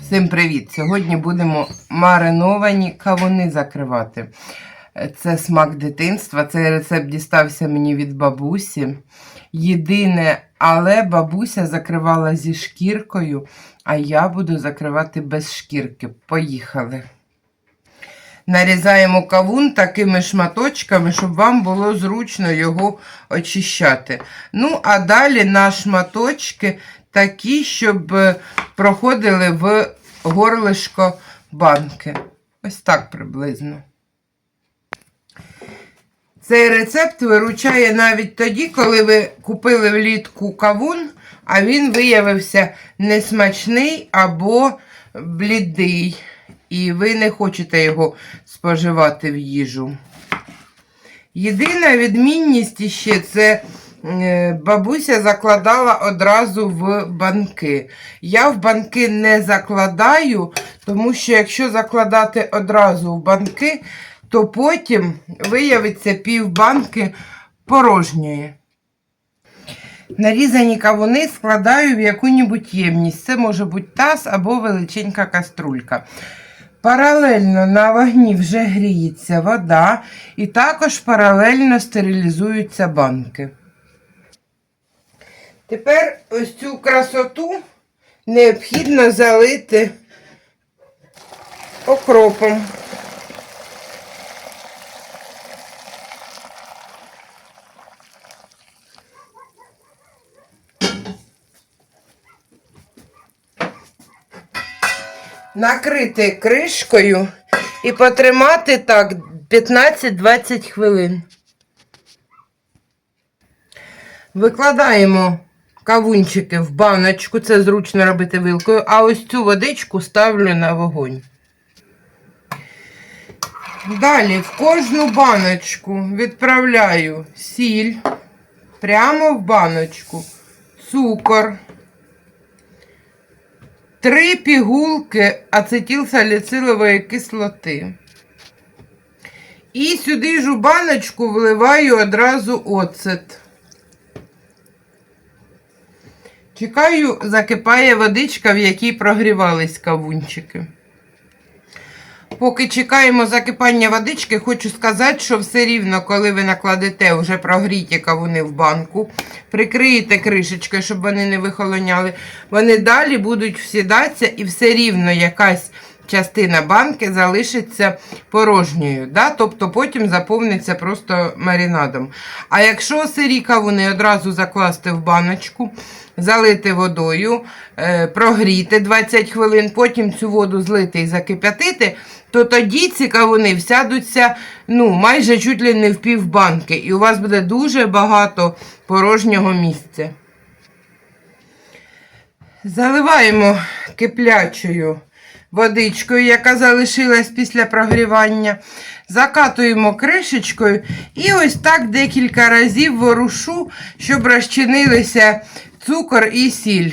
Всім привіт! Сьогодні будемо мариновані кавуни закривати. Це смак дитинства. Цей рецепт дістався мені від бабусі. Єдине, але бабуся закривала зі шкіркою, а я буду закривати без шкірки. Поїхали. Нарізаємо кавун такими шматочками, щоб вам було зручно його очищати. Ну, а далі на шматочки такі, щоб е, проходили в горлишко банки. Ось так приблизно. Цей рецепт виручає навіть тоді, коли ви купили влітку кавун, а він виявився несмачний або блідий. І ви не хочете його споживати в їжу. Єдина відмінність іще це бабуся закладала одразу в банки. Я в банки не закладаю, тому що якщо закладати одразу в банки, то потім виявиться пів банки порожньої. Нарізані кавуни складаю в яку-небудь ємність. Це може бути таз або величенька каструлька. Паралельно на вогні вже гріється вода, і також паралельно стерилізуються банки. Тепер ось цю красоту необхідно залити окропом. накрити кришкою і потримати так 15-20 хвилин. Викладаємо кавунчики в баночку, це зручно робити вилкою, а ось цю водичку ставлю на вогонь. Далі в кожну баночку відправляю сіль прямо в баночку, цукор. Три пігулки ацетилсаліцилової кислоти. І сюди ж у баночку вливаю одразу оцет. Чекаю, закипає водичка, в якій прогрівались кавунчики. Поки чекаємо закипання водички, хочу сказати, що все рівно, коли ви накладете вже прогріті кавуни в банку, прикриєте кришечкою, щоб вони не вихолоняли, вони далі будуть всідатися і все рівно якась частина банки залишиться порожньою. Да? Тобто потім заповниться просто маринадом. А якщо сирі кавуни одразу закласти в баночку, залити водою, е, прогріти 20 хвилин, потім цю воду злити і закип'ятити, то тоді ці кавуни всядуться ну, майже чуть ли не в пів банки, і у вас буде дуже багато порожнього місця. Заливаємо киплячою водичкою, яка залишилась після прогрівання. Закатуємо кришечкою і ось так декілька разів ворушу, щоб розчинилися цукор і сіль.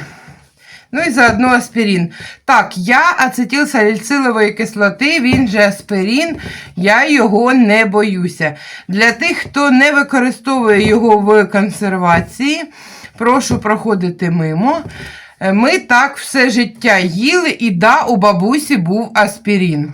Ну і заодно аспірин. Так, я ацетилсаліцилової кислоти, він же аспирин, я його не боюся. Для тих, хто не використовує його в консервації, прошу проходити мимо. Е, Ми так все життя їли, і да, у бабусі був аспірин.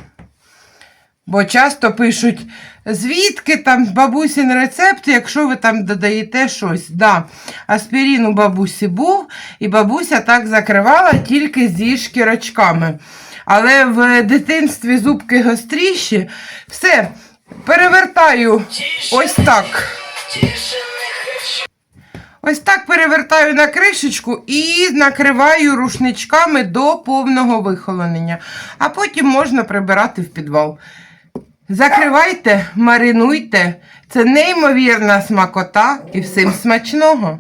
Бо часто пишуть, звідки там бабусін рецепт, якщо ви там додаєте щось. Да, аспірин у бабусі був, і бабуся так закривала тільки зі шкірочками. Але в дитинстві зубки гостріші. Все, перевертаю ось так. Ось так перевертаю на кришечку і накриваю рушничками до повного вихолонення. А потім можна прибирати в підвал. Закривайте, маринуйте. Це неймовірна смакота і всім смачного.